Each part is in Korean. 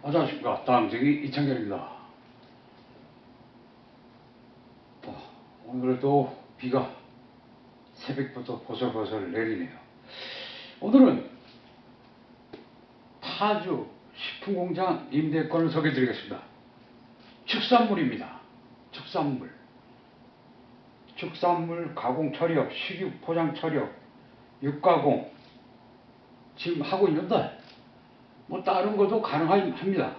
안녕하십니까 땅쟁이 이창결입니다. 어, 오늘도 비가 새벽부터 보슬보슬 내리네요. 오늘은 파주 식품공장 임대권을 소개해 드리겠습니다. 축산물입니다. 축산물. 축산물 가공 처리업, 식육 포장 처리업, 육가공 지금 하고 있는데 뭐 다른 것도 가능합니다.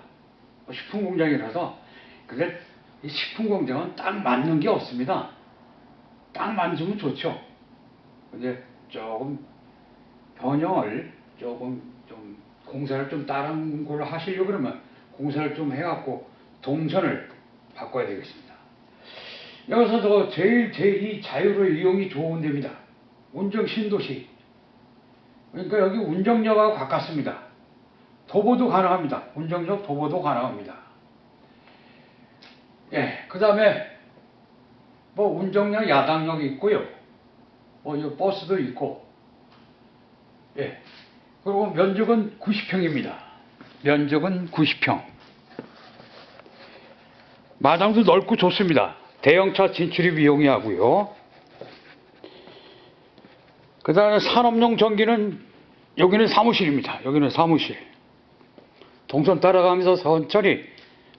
뭐 식품 공장이라서 근데 이 식품 공장은 딱 맞는 게 없습니다. 딱 만지면 좋죠. 근데 조금 변형을 조금 좀 공사를 좀 다른 걸로 하시려고 그러면 공사를 좀 해갖고 동선을 바꿔야 되겠습니다. 여기서도 제일 제2 자유로 이용이 좋은 데입니다. 운정 신도시. 그러니까 여기 운정역하고 가깝습니다. 도보도 가능합니다. 운정역 도보도 가능합니다. 예, 그 다음에 뭐 운정역 야당역이 있고요. 뭐이 버스도 있고, 예, 그리고 면적은 90평입니다. 면적은 90평. 마당도 넓고 좋습니다. 대형차 진출입 이용이 하고요. 그 다음에 산업용 전기는 여기는 사무실입니다. 여기는 사무실. 동선 따라가면서 천천히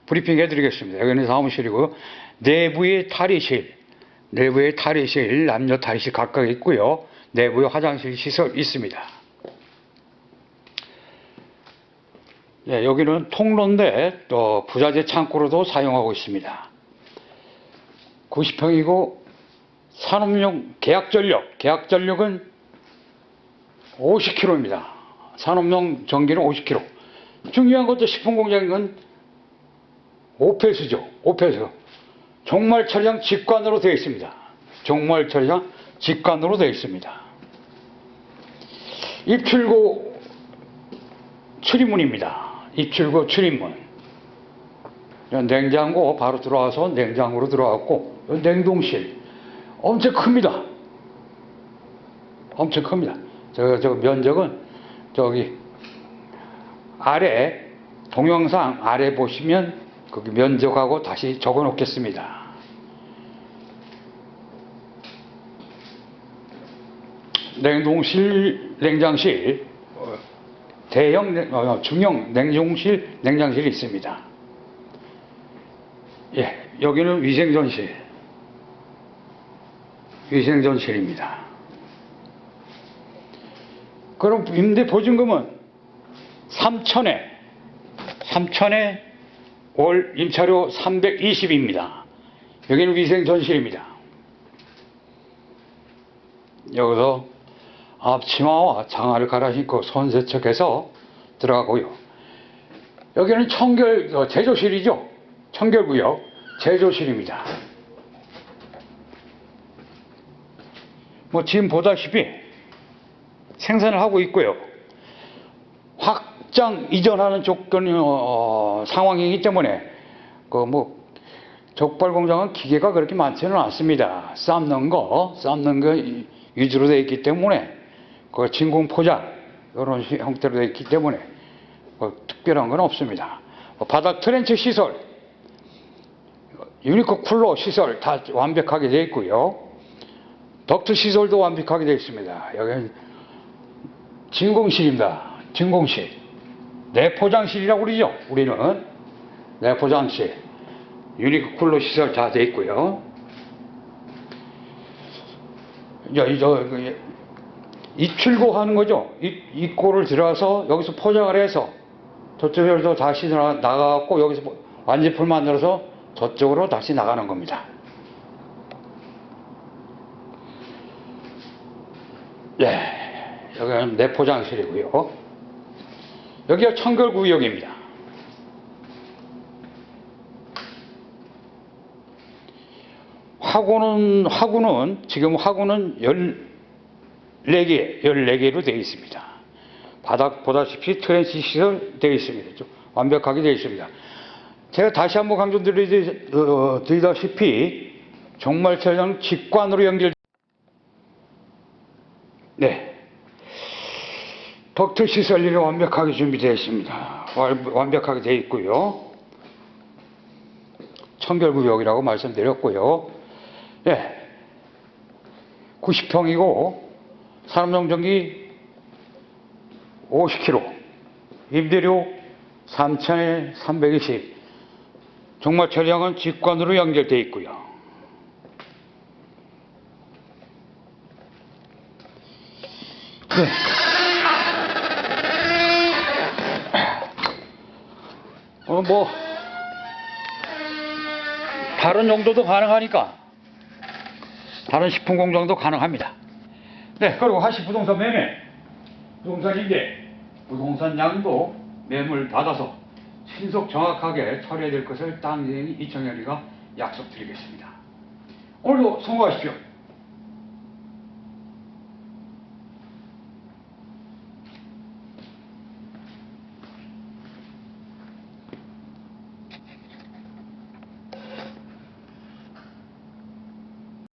브리핑 해드리겠습니다. 여기는 사무실이고 내부에 탈의실, 내부에 탈의실, 남녀 탈의실 각각 있고요. 내부에 화장실 시설 있습니다. 예, 여기는 통로인데 또 부자재 창고로도 사용하고 있습니다. 90평이고 산업용 계약전력, 계약전력은 50kg입니다. 산업용 전기는 50kg. 중요한 것도 식품공장은 오페스죠. 오페스. 종말 처리장 직관으로 되어 있습니다. 종말 처리장 직관으로 되어 있습니다. 입출구 출입문입니다. 입출구 출입문. 냉장고 바로 들어와서 냉장고로 들어왔고 냉동실 엄청 큽니다. 엄청 큽니다. 저, 저 면적은 저기 아래 동영상 아래 보시면 거기 면적하고 다시 적어 놓겠습니다. 냉동실, 냉장실, 어, 대형, 냉- 어, 중형 냉동실, 냉장실이 있습니다. 예, 여기는 위생전실, 위생전실입니다. 그럼 임대 보증금은 3천에 3천에 월 임차료 320입니다. 여기는 위생 전실입니다. 여기서 앞치마와 장화를 갈아 신고 손 세척해서 들어가고요. 여기는 청결 어, 제조실이죠. 청결구역 제조실입니다. 뭐 지금 보다시피 생산을 하고 있고요. 확장 이전하는 조건이 어, 상황이기 때문에 그뭐 족발 공장은 기계가 그렇게 많지는 않습니다. 삶는 거, 삶는 거 이- 위주로 되어 있기 때문에 그 진공 포장 이런 시- 형태로 되어 있기 때문에 뭐 특별한 건 없습니다. 뭐 바닥 트렌치 시설, 유니코 쿨러 시설 다 완벽하게 되어 있고요. 덕트 시설도 완벽하게 되어 있습니다. 여기는 진공실입니다. 진공실. 내포장실이라고 그러죠. 우리는 내포장실. 쿨러 시설 다 돼 있고요. 이제 이저 그, 입출고 하는 거죠. 입, 입고를 들어서 여기서 포장을 해서 저쪽으로 다시 나- 나가갖고 여기서 완제품 만들어서 저쪽으로 다시 나가는 겁니다. 예, 여기는 내포장실이고요. 여기가 청결구역입니다. 화구는, 화구는, 지금 화구는 14개, 14개로 되어 있습니다. 바닥 보다시피 트랜시 시설 되어 있습니다. 좀 완벽하게 되어 있습니다. 제가 다시 한번 강조드리다시피 종말처장 직관으로 연결, 네. 덕트 시설일이 완벽하게 준비되어 있습니다. 완- 완벽하게 되어 있고요. 청결구역이라고 말씀드렸고요. 예. 90평이고 산업용전기 50kg, 임대료 3,320. 정말 차량은 직관으로 연결되어 있고요. 네. 어, 뭐, 다른 용도도 가능하니까, 다른 식품 공장도 가능합니다. 네, 그리고 하시 부동산 매매, 부동산 임대, 부동산 양도 매물 받아서 신속 정확하게 처리해야 될 것을 땅 이청열이가 약속드리겠습니다. 오늘도 성공하십시오.